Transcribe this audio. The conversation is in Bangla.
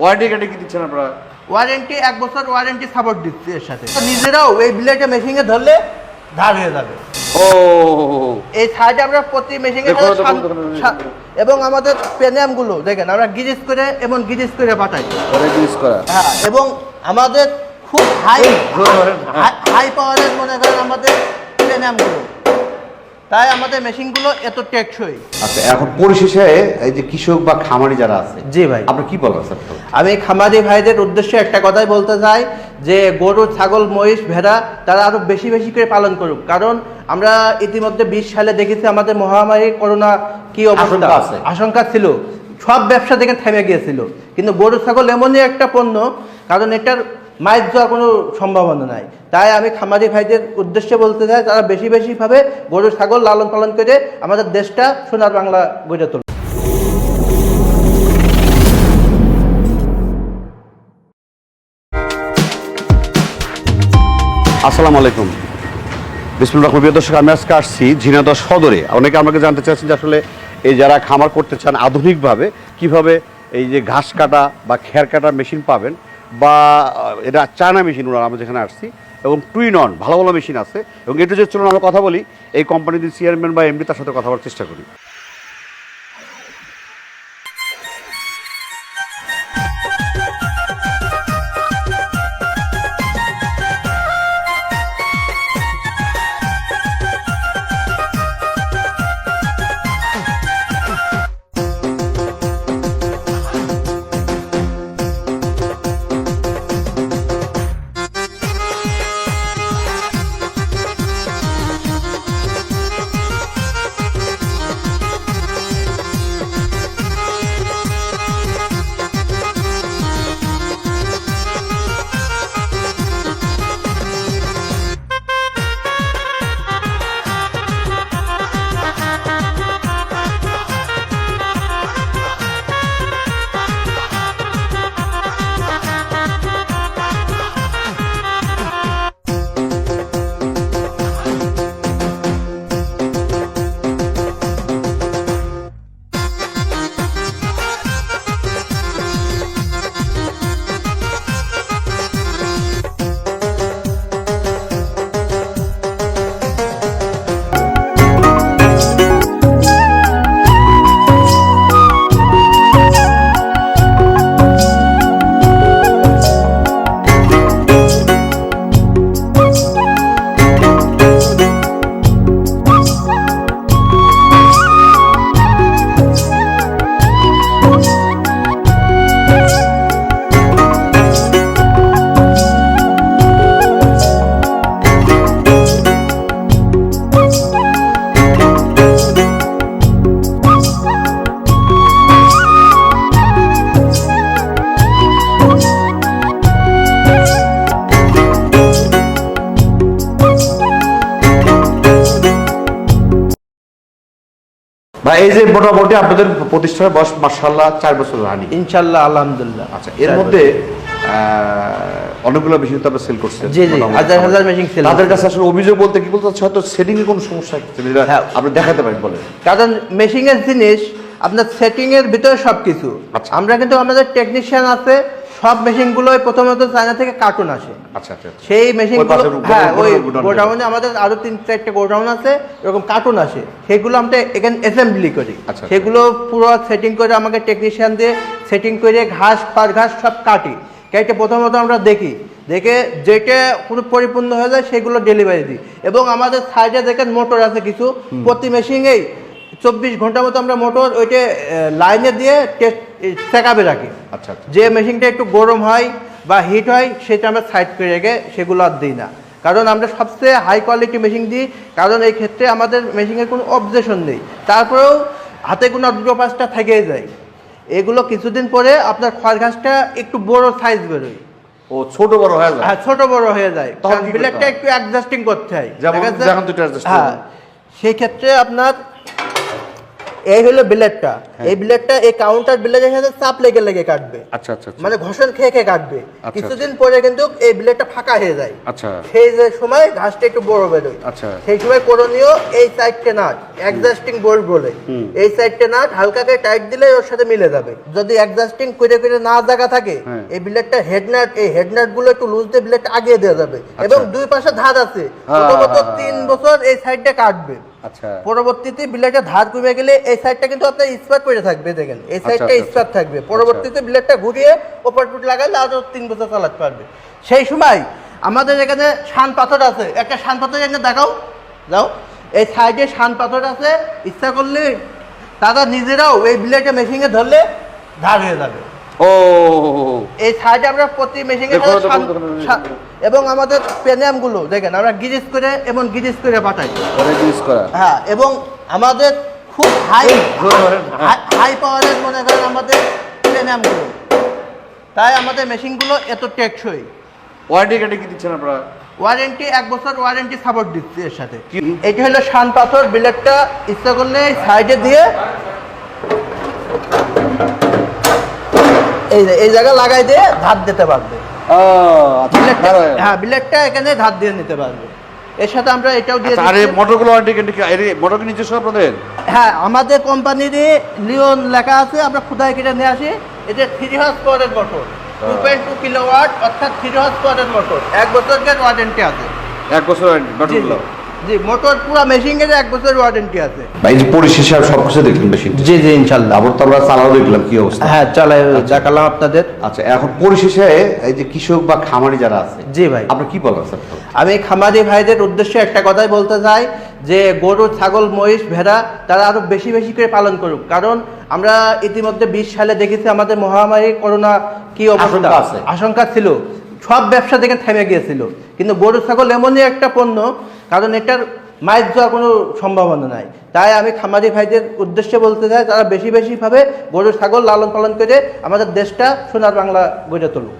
ওয়ারেন্টি কার্ডে কি দিচ্ছেন আপনারা? ওয়ারেন্টি এক বছর ওয়ারেন্টি সাপোর্ট দিচ্ছে এর সাথে। নিজেরাও এই ব্লেডে মেশিনে ধরলে ধার হয়ে যাবে। ও। এই সাইডে আমরা প্রতি মেশিনে। এবং আমাদের পেনিয়ামগুলো দেখেন আমরা গিরিজ করে এবং গিরিজ করে পাঠাই। ইউজ করা। হ্যাঁ এবং আমাদের খুব হাই। হাই পাওয়ারের মনে করেন আমাদের পেনিয়ামগুলো তাই আমাদের মেশিনগুলো এত টেকসই। আচ্ছা এখন পরিশেষে এই যে কৃষক বা খামারি যারা আছে জি ভাই। আপনি কি বলবেন স্যার আমি খামারি ভাইদের উদ্দেশ্যে একটা কথাই বলতে চাই যে গরু ছাগল মহিষ ভেড়া তারা আরও বেশি বেশি করে পালন করুক। কারণ আমরা ইতিমধ্যে বিশ সালে দেখেছি আমাদের মহামারী করোনা কি অবস্থা? আশঙ্কা আছে। আশঙ্কা ছিল। সব ব্যবসা থেকে থেমে গিয়েছিল। কিন্তু গরু ছাগল এমনই একটা পণ্য কারণ এটার মাইর যাওয়ার কোনো সম্ভাবনা নাই। তাই আমি খামারি ভাইদের উদ্দেশ্যে বলতে চাই তারা বেশি বেশিভাবে গরু ছাগল লালন পালন করে আমাদের দেশটা সোনার বাংলা গড়ে তোলে আসসালামু আলাইকুম। বিসমুল রহমান প্রিয় দর্শক, আমি আজকে আসছি ঝিনাদহ সদরে। অনেকে আমাকে জানতে চাচ্ছেন যে আসলে এই যারা খামার করতে চান আধুনিকভাবে কীভাবে এই যে ঘাস কাটা বা খের কাটার মেশিন পাবেন বা এটা চায়না মেশিন ওনারা, আমরা যেখানে আসছি, এবং টুইন অন ভালো ভালো মেশিন আছে। এবং একটু যে চলুন আমরা কথা বলি, এই কোম্পানির চেয়ারম্যান বা এমডি তার সাথে কথা বলার চেষ্টা করি। বা এই যে মোটামুটি আপনাদের প্রতিষ্ঠানের বয়স মার্শাল্লাহ চার বছর রানি। ইনশাল্লাহ আলহামদুলিল্লাহ। আচ্ছা এর মধ্যে অনেকগুলো মেশিন তো সেল করছেন। জি, জি, হাজার হাজার machine sell তাদের কাছে আসলে অভিযোগ বলতে কি বলতে হয়তো সেটিং এ কোনো সমস্যা হচ্ছে হ্যাঁ। আপনি দেখাতে পারেন বলে কারণ মেশিনের জিনিস আপনার সেটিং এর ভিতরে সব কিছু আচ্ছা। আমরা কিন্তু আমাদের টেকনিশিয়ান আছে সব মেশিনগুলোই প্রথমত চায়না থেকে কার্টুন আসে। আচ্ছা আচ্ছা আচ্ছা। সেই মেশিন ওই হ্যাঁ ওই গোডাউনে আমাদের আরও তিন চারটে গোডাউন আছে এরকম কার্টুন আসে। সেগুলো আমরা এখানে অ্যাসেম্বলি করি। আচ্ছা। সেগুলো পুরো সেটিং করে আমাকে টেকনিশিয়ান দিয়ে সেটিং করে ঘাস খড় ঘাস সব কাটি। কেটে প্রথমত আমরা দেখি। দেখে যেটা পুরো পরিপূর্ণ হয়ে যায় সেগুলো ডেলিভারি দিই। এবং আমাদের সাইডে দেখেন মোটর আছে কিছু। প্রতি মেশিনেই চব্বিশ ঘণ্টা মতো আমরা মোটর ওইটা লাইনে দিয়ে টেস্ট চেকআপে রাখি। আচ্ছা আচ্ছা। যে মেশিনটা একটু গরম হয় বা হিট হয় সেটা আমরা সাইড করে রেখে সেগুলো আর দিই না। কারণ আমরা সবচেয়ে হাই কোয়ালিটি মেশিন দিই কারণ এই ক্ষেত্রে আমাদের মেশিনের কোনো অবজেশন নেই। তারপরেও হাতে কোনো দুটো পাঁচটা থেকেই যায়। এগুলো কিছুদিন পরে আপনার খড় ঘাসটা একটু বড় সাইজ বেরোয়। ও ছোট বড় হয়ে যায়? হ্যাঁ ছোট বড় হয়ে যায়। কারণ ব্লেডটা একটু অ্যাডজাস্টিং করতে হয়। যেমন- দুটো হ্যাঁ সেই ক্ষেত্রে আপনার এই হলো ব্লেডটা এই ব্লেডটা এই কাউন্টার ব্লেডের সাথে চাপ লেগে লেগে কাটবে। আচ্ছা আচ্ছা আচ্ছা। মানে খেয়ে খেয়ে কাটবে। আচ্ছা, কিছুদিন পরে কিন্তু এই ব্লেডটা ফাঁকা হয়ে যায়। আচ্ছা। সেই যে সময় ঘাসটা একটু বড় বেরোয়। আচ্ছা। সেই সময় করণীয় এই সাইডটা নাট অ্যাডজাস্টিং বোল্ট বলে। এই সাইডটা নাট হালকা করে টাইট দিলে ওর সাথে মিলে যাবে। যদি অ্যাডজাস্টিং করে করে না জায়গা থাকে হ্যাঁ। এই ব্লেডটা হেডনাট এই হেডনাটগুলো একটু লুজ দিয়ে ব্লেডটা আগিয়ে দেওয়া যাবে। এবং দুই পাশে ধার আছে। হ্যাঁ, হ্যাঁ, তিন বছর এই সাইডটা কাটবে। আচ্ছা। পরবর্তীতে ব্লেডটা ধার কমে গেলে এই সাইডটা কিন্তু আপনার স্পার্ট করে থাকবে দেখেন। এই সাইডটা আচ্ছা, স্পার্ট থাকবে। পরবর্তীতে ব্লেডটা ঘুরিয়ে ওপর পুট লাগালে আরও তিন বছর চালাতে পারবে। সেই সময় আমাদের এখানে শান পাথর আছে। একটা শান পাথর এখানে দেখাও। যাও। এই সাইডে শান পাথর আছে। ইচ্ছা করলে তারা নিজেরাও এই ব্লেডটা মেশিনে ধরলে ধার হয়ে যাবে। ও। এই সাইডে আমরা প্রতি মেশিনে। এবং আমাদের পেনিয়ামগুলো দেখেন আমরা গিরিজ করে এবং গিরিজ করে পাঠাই। ওটা করা। হ্যাঁ এবং আমাদের খুব হাই। হাই পাওয়ারের মনে করেন আমাদের প্লেনামগুলো তাই আমাদের মেশিনগুলো এত টেকসই। ওয়ারেন্টি কার্ডে কি দিচ্ছেন আপনারা? ওয়ারেন্টি এক বছর ওয়ারেন্টি সাপোর্ট দিচ্ছে এর সাথে? এটা হলো শান পাথর বিলেটটা ইচ্ছা করলে সাইডে দিয়ে এই এই জায়গা লাগাই দিয়ে ধার দিতে পারবে। আচ্ছা হ্যাঁ, বিলেটটা এখানে ধার দিয়ে নিতে পারবে। এর সাথে আমরা এটাও দিয়ে আচ্ছা, আরে মোটরগুলো মোটর নিজস্ব আপনাদের? হ্যাঁ আমাদের কোম্পানির লিওন লেখা আছে আমরা খুদাই কেটে নিয়ে আসি। এটা থ্রি হর্স পাওয়ারের motor two point two kilowatt অর্থাৎ থ্রি হর্স পাওয়ারের মোটর এক বছরের ওয়ারেন্টি আছে। এক বছর ওয়ারেন্টি মোটরগুলো জি মোটর পুরো মেশিনের এক বছর ওয়ারেন্টি আছে। বা যে পরিশেষে আর সব কিছু দেখলেন মেশিন। জি জি ইনশাল্লাহ। তারপর তো আমরা চালাও দেখলাম কি অবস্থা। হ্যাঁ চালাই দেখালাম আপনাদের। আচ্ছা এখন পরিশেষে এই যে কৃষক বা খামারি যারা আছে জি ভাই। আপনার কি বলার স্যার? আমি খামারি ভাইদের উদ্দেশ্যে একটা কথাই বলতে চাই যে গরু ছাগল মহিষ ভেড়া তারা আরও বেশি বেশি করে পালন করুক। কারণ আমরা ইতিমধ্যে বিশ সালে দেখেছি আমাদের মহামারী করোনা কি অবস্থা। আছে। আশঙ্কা ছিল। সব ব্যবসা থেকে থেমে গিয়েছিল। কিন্তু গরু, ছাগল এমনই একটা পণ্য, কারণ এটার মায়ের যাওয়ার কোনো সম্ভাবনা নাই। তাই আমি খামারি ভাইদের উদ্দেশ্যে বলতে চাই, তারা বেশি বেশিভাবে গরু, ছাগল লালন পালন করে আমাদের দেশটা সোনার বাংলা গড়ে তুলুক।